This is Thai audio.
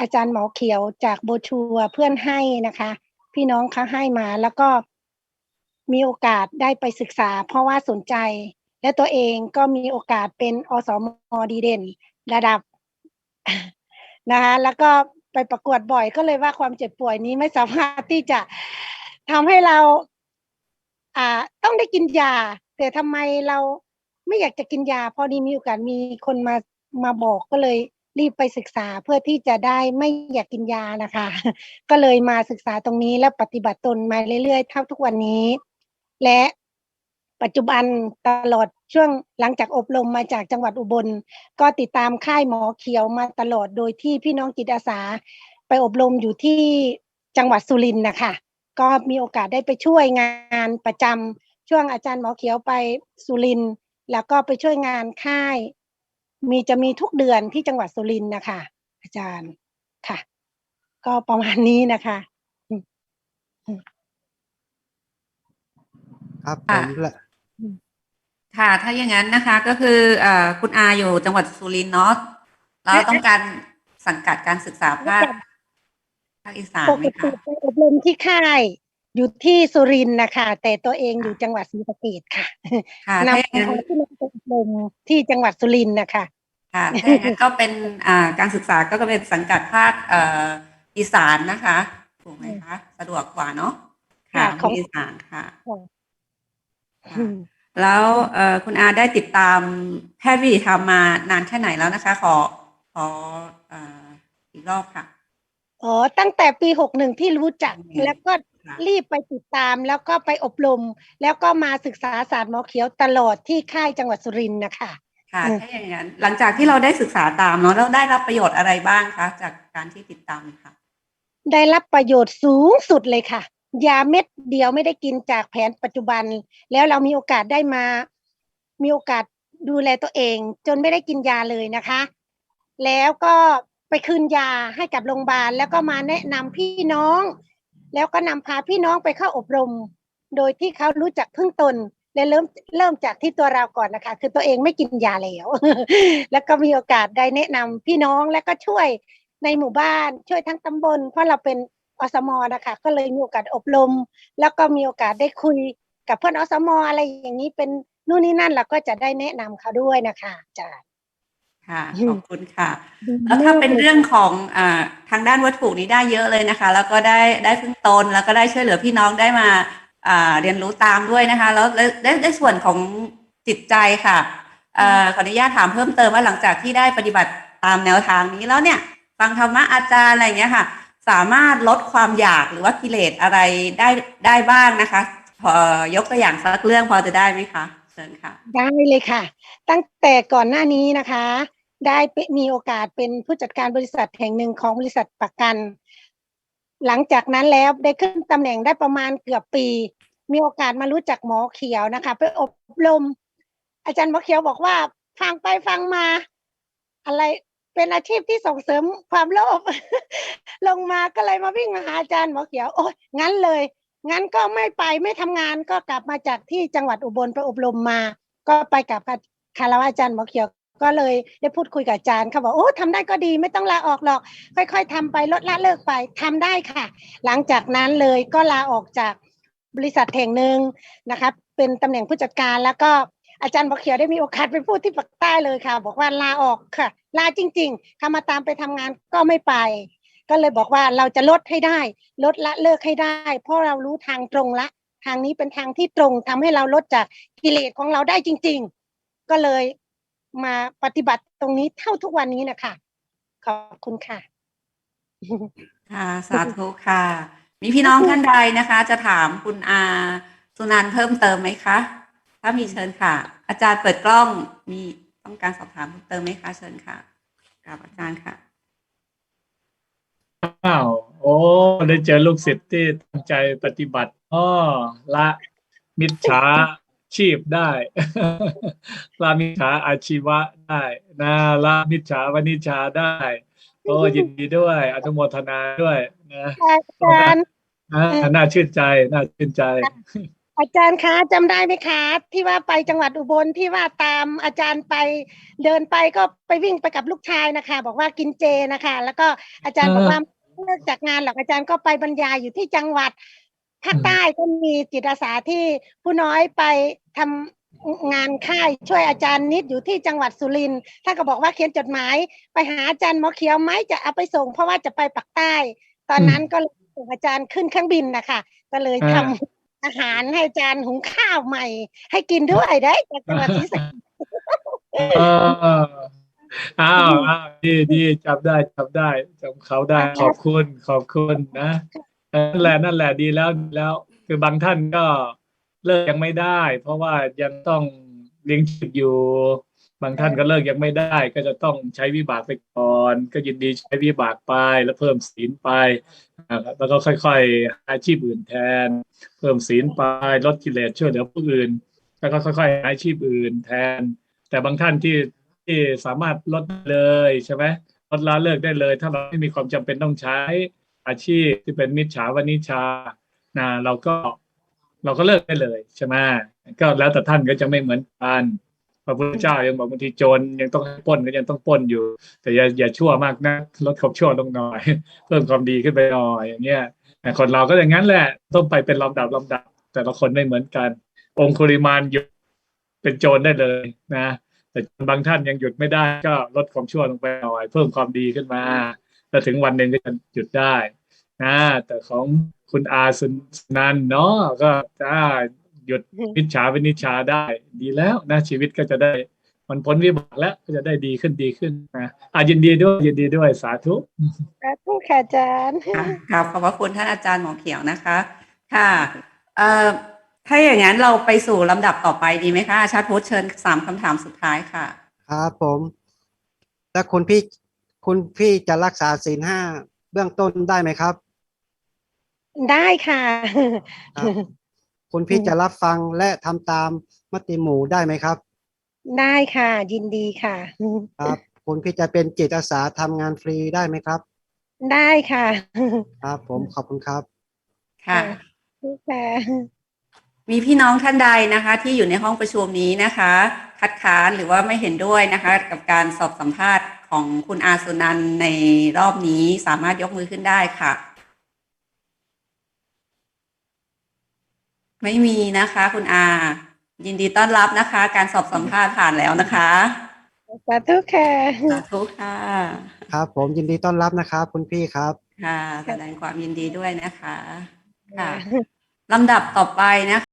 อาจารย์หมอเขียวจากโบชัวเพื่อนให้นะคะ พี่น้องเขาให้มาแล้วก็มีโอกาสได้ไปศึกษา เพราะว่าสนใจ และตัวเองก็มีโอกาสเป็นอสมอดีเด่น ระดับนะคะแล้วก็ไปประกวดบ่อยก็เลยว่าความเจ็บป่วยนี้ไม่สามารถที่จะทำให้เราอ่าต้องได้กินยา แต่ทำไมเราไม่อยากจะกินยา พอดีมีโอกาสมีคนมามาบอกก็เลย รีบไปศึกษาเพื่อที่จะได้ไม่อยากกินยานะคะ ก็เลยมาศึกษาตรงนี้แล้วปฏิบัติตนมาเรื่อยๆเท่าทุกวันนี้ และปัจจุบันตลอดช่วงหลังจากอบรมมาจากจังหวัดอุบล ก็ติดตามค่ายหมอเขียวมาตลอดโดยที่พี่น้องจิตอาสา ไปอบรมอยู่ที่จังหวัดสุรินทร์นะคะก็มีโอกาสได้ไปช่วยงานประจำช่วงอาจารย์หมอเขียวไปสุรินทร์แล้วก็ไปช่วยงานค่าย มีจะมีทุกเดือนที่จังหวัดสุรินทร์นะคะ อาจารย์ค่ะ ก็ประมาณนี้นะคะครับผค่ะมและค่ะถ้าอย่างนั้นนะคะ ก็คือเอ่อคุณอาอยู่จังหวัดสุรินทร์เนาะแล้วต้องการสังกัดการศึกษาภาคภาคอีสานปไหมกติคะไปอบรมที่ค่าย อยู่ที่สุรินทร์นะคะ แต่ตัวเองอยู่จังหวัดศรีสะเกษค่ะค่ะนำถ้าอย่างนั้นเอาที่มาอบรมที่จังหวัดสุรินทร์นะคะค่ะถ้าอย่างนั้นก็เป็นอ่าการศึกษาก็จะเป็นสังกัดภาคเอ่ออีสานนะคะถูกไหมคะสะดวกกว่าเนาะค่ะค่ะของภาคอีสานค่ะค่ะค่ะแล้วเอ่อคุณอาได้ติดตามแพทย์วิถีธรรมมานานแค่ไหนแล้วนะคะ ขอขอเอ่ออีกรอบค่ะอ๋อตั้งแต่ปีหกหนึ่งที่รู้จักอืมแล้วก็ค่ะ รีบไปติดตามแล้วก็ไปอบรม แล้วก็มาศึกษาศาสตร์หมอเขียวตลอดที่ค่ายจังหวัดสุรินทร์นะคะค่ะอืมถ้าอย่างนั้นหลังจากที่เราได้ศึกษาตามเนาะแล้วได้รับประโยชน์อะไรบ้างคะจากการที่ติดตามค่ะ ได้รับประโยชน์สูงสุดเลยค่ะ ยาเม็ดเดียวไม่ได้กินจากแผนปัจจุบัน แล้วเรามีโอกาสได้มา มีโอกาสดูแลตัวเอง จนไม่ได้กินยาเลยนะคะ แล้วก็ไปคืนยาให้กับโรงพยาบาลแล้วก็มาแนะนำพี่น้อง แล้วก็นำพาพี่น้องไปเข้าอบรม โดยที่เขารู้จักพึ่งตนและเริ่มเริ่มจากที่ตัวเราก่อนนะคะ คือตัวเองไม่กินยาแล้ว แล้วก็มีโอกาสได้แนะนำพี่น้องและก็ช่วยในหมู่บ้านช่วยทั้งตำบล เพราะเราเป็นอสมนะคะ ก็เลยมีโอกาสอบรม แล้วก็มีโอกาสได้คุยกับเพื่อนอสมอะไรอย่างนี้เป็นนู่นนี่นั่นเราก็จะได้แนะนำเขาด้วยนะคะอาจารย์ ค่ะขอบคุณค่ะ แล้วถ้าเป็นเรื่องของอ่าทางด้านวัตถุนี้ได้เยอะเลยนะคะ แล้วก็ได้ได้พึ่งตนแล้วก็ได้ช่วยเหลือพี่น้องได้มาอ่าเรียนรู้ตามด้วยนะคะ แล้วได้ได้ได้ส่วนของจิตใจค่ะเอ่อขออนุญาตถามเพิ่มเติมว่าหลังจากที่ได้ปฏิบัติตามแนวทางนี้แล้วเนี่ยฟังธรรมะอาจารย์อะไรอย่างเงี้ยค่ะ สามารถลดความอยากหรือว่ากิเลสอะไรได้ได้บ้างนะคะ พอยกตัวอย่างสักเรื่องพอจะได้ไหมคะเชิญค่ะ ได้เลยค่ะ ตั้งแต่ก่อนหน้านี้นะคะ ได้มีโอกาสเป็นผู้จัดการบริษัทแห่งหนึ่งของบริษัทประกัน หลังจากนั้นแล้วได้ขึ้นตำแหน่งได้ประมาณเกือบปี มีโอกาสมารู้จักหมอเขียวนะคะไปอบรม อาจารย์หมอเขียวบอกว่าฟังไปฟังมา อะไรเป็นอาชีพที่ส่งเสริมความโลภลงมาก็เลยมาวิ่งมาหาอาจารย์หมอเขียว โอ้ยงั้นเลย งั้นก็ไม่ไปไม่ทำงานก็กลับมาจากที่จังหวัดอุบลไปอบรมมา ก็ไปกับคารวะอาจารย์หมอเขียว ก็เลยได้พูดคุยกับอาจารย์เขาบอกโอ้ทำได้ก็ดีไม่ต้องลาออกหรอก ค่อย ๆทำไปลดละเลิกไปทำได้ค่ะ หลังจากนั้นเลยก็ลาออกจากบริษัทแห่งหนึ่งนะคะเป็นตำแหน่งผู้จัดการแล้วก็อาจารย์หมอเขียวได้มีโอกาสไปพูดที่ปากใต้เลยค่ะ บอกว่าลาออกค่ะ ลาจริงๆถ้ามาตามไปทำงานก็ไม่ไป ก็เลยบอกว่าเราจะลดให้ได้ ลดละเลิกให้ได้ เพราะเรารู้ทางตรงละ ทางนี้เป็นทางที่ตรงทำให้เราลดจากกิเลสของเราได้จริง ๆ ก็เลย มาปฏิบัติตรงนี้เท่าทุกวันนี้นะคะขอบคุณค่ะค่ะสาธุค่ะ มีพี่น้องท่านใดนะคะ จะถามคุณอาสุนันท์เพิ่มเติมไหมคะ ถ้ามีเชิญค่ะ อาจารย์เปิดกล้องมีต้องการสอบถามเพิ่มเติมไหมคะเชิญค่ะกับอาจารย์ค่ะอ้าวโอ้ได้เจอลูกศิษย์ที่ตั้งใจปฏิบัติอ้อละมิจฉา ชีพได้ละมิจฉาอาชีวะได้นะละมิจฉาวณิชชาได้โอ้ยินดีด้วยอนุโมทนาด้วยนะอาจารย์อ่าน่าชื่นใจน่าชื่นใจ อาจารย์คะจำได้ไหมคะ ที่ว่าไปจังหวัดอุบลที่ว่าตามอาจารย์ไปเดินไปก็ไปวิ่งไปกับลูกชายนะคะ บอกว่ากินเจนะคะ แล้วก็อาจารย์เออบอกว่าเลิกจากงานหรอกอาจารย์ก็ไปบรรยายอยู่ที่จังหวัด ภาคอืมใต้ก็มีจิตอาสาที่ผู้น้อยไปทำงานค่ายช่วยอาจารย์นิดอยู่ที่จังหวัดสุรินทร์ท่านก็บอกว่าเขียนจดหมาย ไปหาอาจารย์หมอเขียวไหมจะเอาไปส่ง เพราะว่าจะไปปักใต้ ตอนนั้นก็เลยส่งอาจารย์ขึ้นเครื่องบินนะคะก็เลยทำอ่าอาหารให้อาจารย์หุงข้าวใหม่ ให้กินด้วยได้จากจังหวัดศรีสะเกษเอออ้าวอ้าวดีดีจำได้จำได้จำเขาได้ขอบคุณขอบคุณนะเออ นั่นแหละนั่นแหละดีแล้วดีแล้ว คือบางท่านก็เลิกยังไม่ได้ เพราะว่ายังต้องเลี้ยงชีพอยู่ บางท่านก็เลิกยังไม่ได้ ก็จะต้องใช้วิบากไปก่อน ก็ยินดีใช้วิบากไปแล้วเพิ่มศีลไปแล้วก็ค่อยๆหาอาชีพอื่นแทน เพิ่มศีลไปลดกิเลสช่วยเหลือผู้อื่นแล้วก็ค่อยๆหาอาชีพอื่นแทน แต่บางท่านที่ที่สามารถลดเลยใช่ไหมลดละเลิกได้เลย ถ้าเราไม่มีความจำเป็นต้องใช้าชีพที่เป็นมิจฉาวณิชานะเราก็เราก็เลิกได้เลยใช่ไหมก็แล้วแต่ท่านก็จะไม่เหมือนกันพระพุทธเจ้ายังบอกบางทีโจรยังต้องป้นก็ยังต้องป้นอยู่ แต่อย่าอย่าชั่วมากนะลดความชั่วลงหน่อย เพิ่มความดีขึ้นไปหน่อยอย่างเงี้ยแต่คนเราก็อย่างนั้นแหละต้องไปเป็นลำดับลำดับ แต่ละคนไม่เหมือนกัน องคุริมานหยุดเป็นโจรได้เลยนะแต่บางท่านยังหยุดไม่ได้ก็ลดความชั่วลงไปหน่อย เพิ่มความดีขึ้นมาแล้วถึงวันหนึ่งก็จะหยุดได้ นะแต่ของคุณอาสุนันท์เนาะก็จะหยุดมิจฉาวินิจฉาได้ ดีแล้วนะชีวิตก็จะได้มันพ้นวิบากแล้วก็จะได้ดีขึ้นดีขึ้นนะอายินดีด้วยยินดีด้วยสาธุสาธุค่ะอาจารย์ค่ะครับขอบพระคุณท่านอาจารย์หมอเขียวนะคะ ค่ะเอ่อถ้าอย่างนั้นเราไปสู่ลำดับต่อไปดีไหมคะอาชาติพุทธเชิญสามคำถามสุดท้ายค่ะ ครับผมแล้วคุณพี่คุณพี่จะรักษาศีลห้าเบื้องต้นได้ไหมครับ ได้ค่ะ ครับคุณพี่จะรับฟังและทำตามมติหมู่ได้ไหมครับ ได้ค่ะ ยินดีค่ะ ครับ คุณพี่จะเป็นจิตอาสาทำงานฟรีได้ไหมครับ ได้ค่ะครับ ผมขอบคุณครับ ค่ะ ค่ะ มีพี่น้องท่านใดนะคะ ที่อยู่ในห้องประชุมนี้นะคะ คัดค้านหรือว่าไม่เห็นด้วยนะคะ กับการสอบสัมภาษณ์ของคุณอาสุนันท์ในรอบนี้สามารถยกมือขึ้นได้ค่ะ ไม่มีนะคะ คุณอา ยินดีต้อนรับนะคะ การสอบสัมภาษณ์ผ่านแล้วนะคะสาธุค่ะสาธุค่ะ ครับ ผมยินดีต้อนรับนะครับคุณพี่ครับ ค่ะ แสดงความยินดีด้วยนะคะ ค่ะลำดับต่อไปนะคะ